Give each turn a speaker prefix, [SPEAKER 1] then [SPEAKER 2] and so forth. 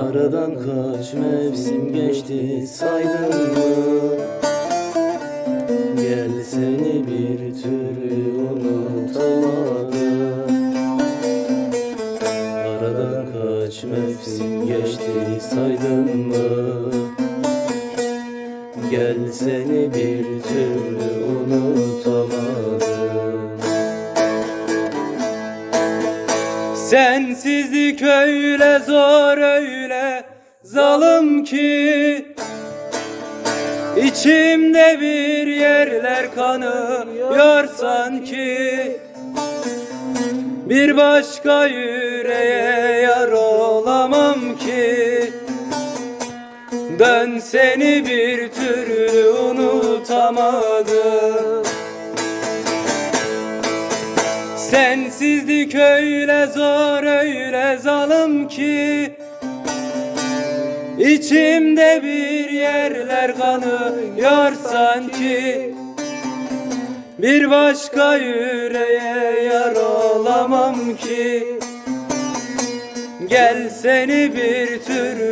[SPEAKER 1] Aradan kaç mevsim geçti saydın mı? Gel seni bir türlü unutamadım Aradan kaç mevsim geçti saydın mı? Gel seni bir türlü unutamadım Sensizlik öyle zor öyle zalim ki. İçimde bir yerler kanıyor sanki. Bir başka yüreğe yar olamam ki. Ben seni bir türlü unutamadım Sensizlik öyle zor öyle zalim ki İçimde bir yerler kanıyor sanki Bir başka yüreğe yar olamam ki Gel seni bir türlü